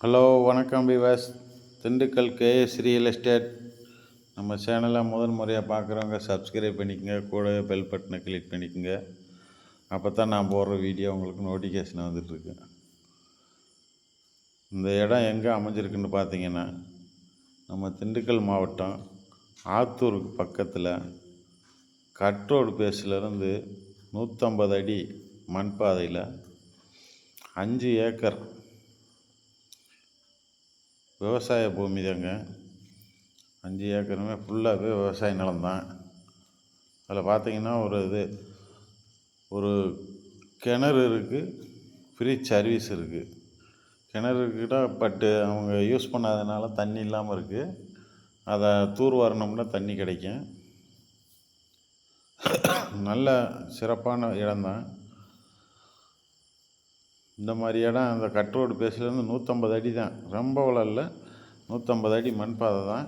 Hello வணக்கம் பிவாஸ் Dindigul KS real estate. நம்ம சேனலை முதல் முறையாக பார்க்குறவங்க சப்ஸ்கிரைப் பண்ணிக்கங்க கூட பெல் பட்டனை கிளிக் பண்ணிக்கோங்க. அப்போ தான் நான் போடுற வீடியோ உங்களுக்கு நோட்டிஃபிகேஷன் வந்துட்டுருக்கு. இந்த இடம் எங்கே அமைஞ்சிருக்குன்னு பார்த்தீங்கன்னா நம்ம திண்டுக்கல் மாவட்டம் ஆத்தூருக்கு பக்கத்தில் கட்ரோடு பேஸ்லேருந்து நூற்றம்பது அடி மண் பாதையில் அஞ்சு ஏக்கர் விவசாய பூமி தாங்க. அஞ்சு ஏக்கருமே ஃபுல்லாகவே விவசாய நிலம்தான். அதில் பார்த்தீங்கன்னா ஒரு இது ஒரு கிணறு இருக்குது ஃப்ரீ சர்வீஸ் இருக்குது கிணறு இருக்குடா பட்டு அவங்க யூஸ் பண்ணாதனால தண்ணி இல்லாமல் இருக்குது அதை தூர் வரணும்னா தண்ணி கிடைக்கும். நல்ல சிறப்பான இடம்தான். இந்த மாதிரி இடம் அந்த கட் ரோடு பேஸ்லேருந்து நூற்றம்பது அடி தான். ரொம்ப வளரல. நூற்றம்பது அடி மண் பாதை தான்.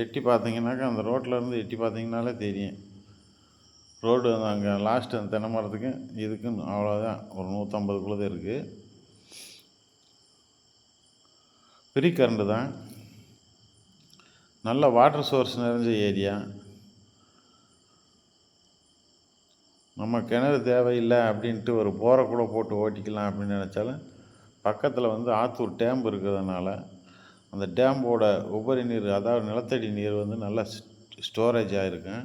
எட்டி பார்த்தீங்கன்னாக்கா அந்த ரோட்டில் எட்டி பார்த்தீங்கனாலே தெரியும். ரோடு அங்கே லாஸ்ட்டு அந்த தென்னை மரத்துக்கும் இதுக்கும் அவ்வளோதான் ஒரு நூற்றம்பதுக்குள்ளே தான் இருக்குது ஃப்ரீ கரண்ட்டு தான். நல்ல வாட்டர் சோர்ஸ் நிறைஞ்ச ஏரியா நம்ம கிணறு தேவையில்லை அப்படின்ட்டு ஒரு போரை கூட போட்டு ஓட்டிக்கலாம் அப்படின்னு நினச்சாலும் பக்கத்தில் வந்து ஆத்தூர் டேம் இருக்கிறதுனால அந்த டேம்போட உபரி நீர் அதாவது நிலத்தடி நீர் வந்து நல்லா ஸ்டோரேஜ் ஆகிருக்கும்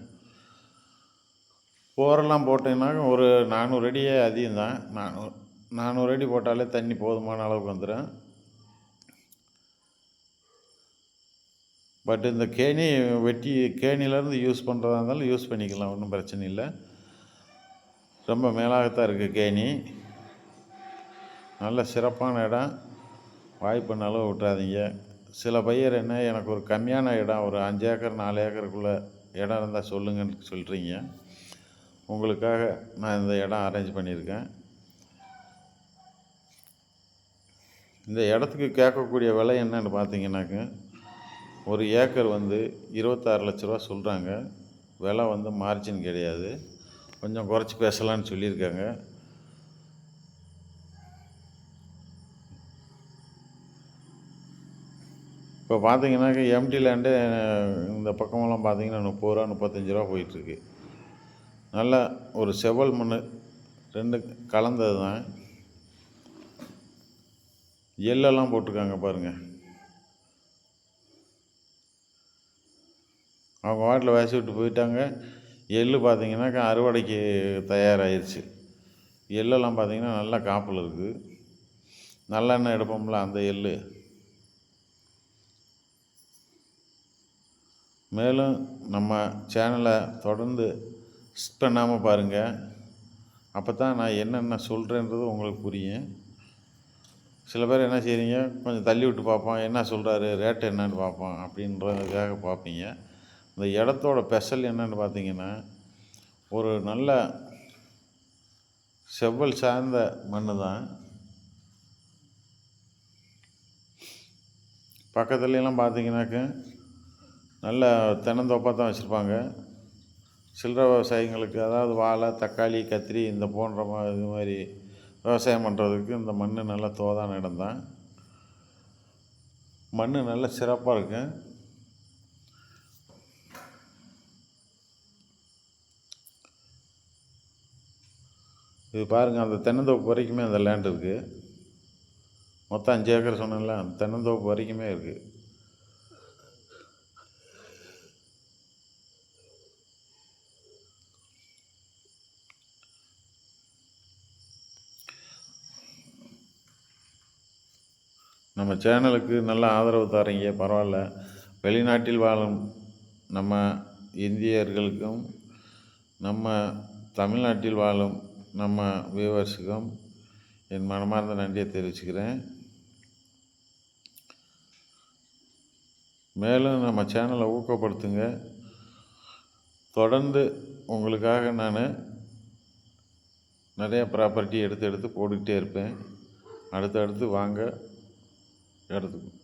போரெல்லாம் போட்டிங்கனாக்க ஒரு நானூறு அடியே அதிகம் தான். நானூறு நானூறு அடி போட்டாலே தண்ணி போதுமான அளவுக்கு வந்துடும் பட் இந்த கேணி வெட்டி கேணிலேருந்து யூஸ் பண்ணுறதா இருந்தாலும் யூஸ் பண்ணிக்கலாம் ஒன்றும் பிரச்சனை இல்லை. ரொம்ப மேலாகத்தான் இருக்குது கேணி. நல்ல சிறப்பான இடம். வாய்ப்பு அளவு விட்றாதீங்க சில பையர் என்ன எனக்கு ஒரு கம்மியான இடம் ஒரு அஞ்சு ஏக்கர் நாலு ஏக்கருக்குள்ளே இடம் இருந்தால் சொல்லுங்கன்னு சொல்கிறீங்க உங்களுக்காக நான் இந்த இடம் அரேஞ்ச் பண்ணியிருக்கேன். இந்த இடத்துக்கு கேட்கக்கூடிய விலை என்னன்னு பார்த்தீங்கன்னாக்க ஒரு ஏக்கர் வந்து இருபத்தாறு லட்ச ரூபா சொல்கிறாங்க விலை வந்து மார்ஜின் கிடையாது. கொஞ்சம் குறைச்சி பேசலான்னு சொல்லியிருக்காங்க. இப்போ பார்த்தீங்கன்னாக்க எம்டி லேண்டு இந்த பக்கமெல்லாம் பார்த்தீங்கன்னா முப்பது ரூபா முப்பத்தஞ்சு ரூபா போயிட்டுருக்கு. நல்ல ஒரு செவல் மண் ரெண்டு கலந்தது தான். எள்ளெல்லாம் போட்டிருக்காங்க பாருங்கள் அவங்க வாட்டில் வேசி விட்டு போயிட்டாங்க. எள் பார்த்திங்கனாக்கா அறுவடைக்கு தயாராகிருச்சு எள்ளெல்லாம் பார்த்திங்கன்னா நல்லா காப்பில் இருக்குது. நல்லெண்ணெய் எடுப்போம்ல அந்த எள் மேலும் நம்ம சேனலை தொடர்ந்து ஸ்கிப் பண்ணாமல் பாருங்கள் அப்போ தான் நான் என்னென்ன சொல்கிறேன்றது உங்களுக்கு புரியும். சில பேர் என்ன செய்கிறீங்க கொஞ்சம் தள்ளி விட்டு பார்ப்போம் என்ன சொல்கிறாரு ரேட்டு என்னன்னு பார்ப்போம் அப்படின்றதுக்காக பார்ப்பீங்க. இந்த இடத்தோட ஸ்பெஷல் என்னென்னு பார்த்தீங்கன்னா ஒரு நல்ல செவ்வல் சார்ந்த மண் தான். பக்கத்துலலாம் பார்த்தீங்கன்னாக்க நல்ல தென்னந்தோப்பாக தான் வச்சுருப்பாங்க. சில்லற விவசாயிங்களுக்கு அதாவது வாழை தக்காளி கத்திரி இந்த போன்ற மா இது மாதிரி விவசாயம் பண்ணுறதுக்கு இந்த மண் நல்லா தோதான இடம் தான். மண் நல்ல சிறப்பாக இருக்கும். இது பாருங்கள் அந்த தென்னந்தோப்பு வரைக்குமே அந்த லேண்ட் இருக்குது மொத்தம் அஞ்சு ஏக்கர் சொன்னேன்ல அந்த தென்னந்தோப்பு வரைக்குமே இருக்குது நம்ம சேனலுக்கு நல்ல ஆதரவு தரீங்க பரவாயில்ல. வெளிநாட்டில் வாழும் நம்ம இந்தியர்களுக்கும் நம்ம தமிழ்நாட்டில் வாழும் நம்ம வியூவர்ஸுக்கும் என் மனமார்ந்த நன்றியை தெரிவிச்சுக்கிறேன். மேலும் நம்ம சேனலை ஊக்கப்படுத்துங்க. தொடர்ந்து உங்களுக்காக நான் நிறைய ப்ராப்பர்ட்டி எடுத்து எடுத்து போட்டுக்கிட்டே இருப்பேன். அடுத்தடுத்து வாங்க எடுத்துக்கணும்